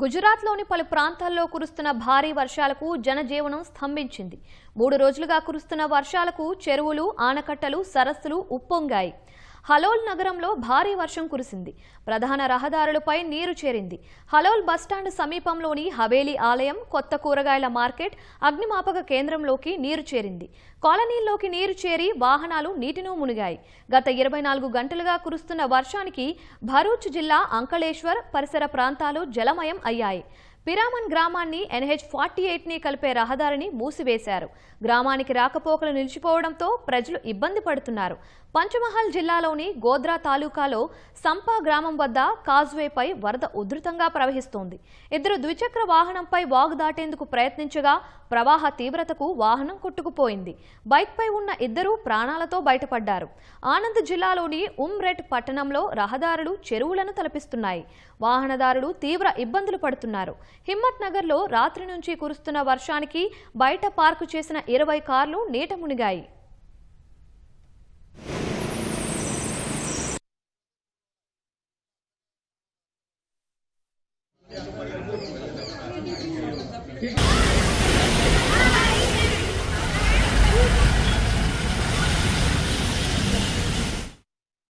గుజరాత్లోని పలు ప్రాంతాల్లో కురుస్తున్న భారీ వర్షాలకు జనజీవనం స్తంభించింది. మూడు రోజులుగా కురుస్తున్న వర్షాలకు చెరువులు ఆనకట్టలు సరస్సులు ఉప్పొంగాయి. హలోల్ నగరంలో భారీ వర్షం కురిసింది. ప్రధాన రహదారులపై నీరు చేరింది. హలోల్ బస్టాండ్ సమీపంలోని హవేలీ ఆలయం కొత్త కూరగాయల మార్కెట్ అగ్నిమాపక కేంద్రంలోకి నీరు చేరింది. కాలనీల్లోకి నీరు చేరి వాహనాలు నీటిలో మునిగాయి. గత ఇరవై నాలుగు గంటలుగా కురుస్తున్న వర్షానికి భరూచ్ జిల్లా అంకళేశ్వర్ పరిసర ప్రాంతాలు జలమయం అయ్యాయి. పిరామన్ గ్రామాన్ని ఎన్హెచ్ ఫార్టీ ఎయిట్ని కలిపే రహదారిని మూసివేశారు. గ్రామానికి రాకపోకలు నిలిచిపోవడంతో ప్రజలు ఇబ్బంది పడుతున్నారు. పంచమహల్ జిల్లాలోని గోద్రా తాలూకాలో సంపా గ్రామం వద్ద కాజ్వేపై వరద ఉధృతంగా ప్రవహిస్తోంది. ఇద్దరు ద్విచక్ర వాహనంపై వాగు దాటేందుకు ప్రయత్నించగా ప్రవాహ తీవ్రతకు వాహనం కొట్టుకుపోయింది. బైక్పై ఉన్న ఇద్దరూ ప్రాణాలతో బయటపడ్డారు. ఆనంద్ జిల్లాలోని ఉమ్రెట్ పట్టణంలో రహదారులు చెరువులను తలపిస్తున్నాయి. వాహనదారులు తీవ్ర ఇబ్బందులు పడుతున్నారు. హిమ్మత్ నగర్లో రాత్రి నుంచి కురుస్తున్న వర్షానికి బయట పార్కు చేసిన ఇరవై కార్లు నీట మునిగాయి.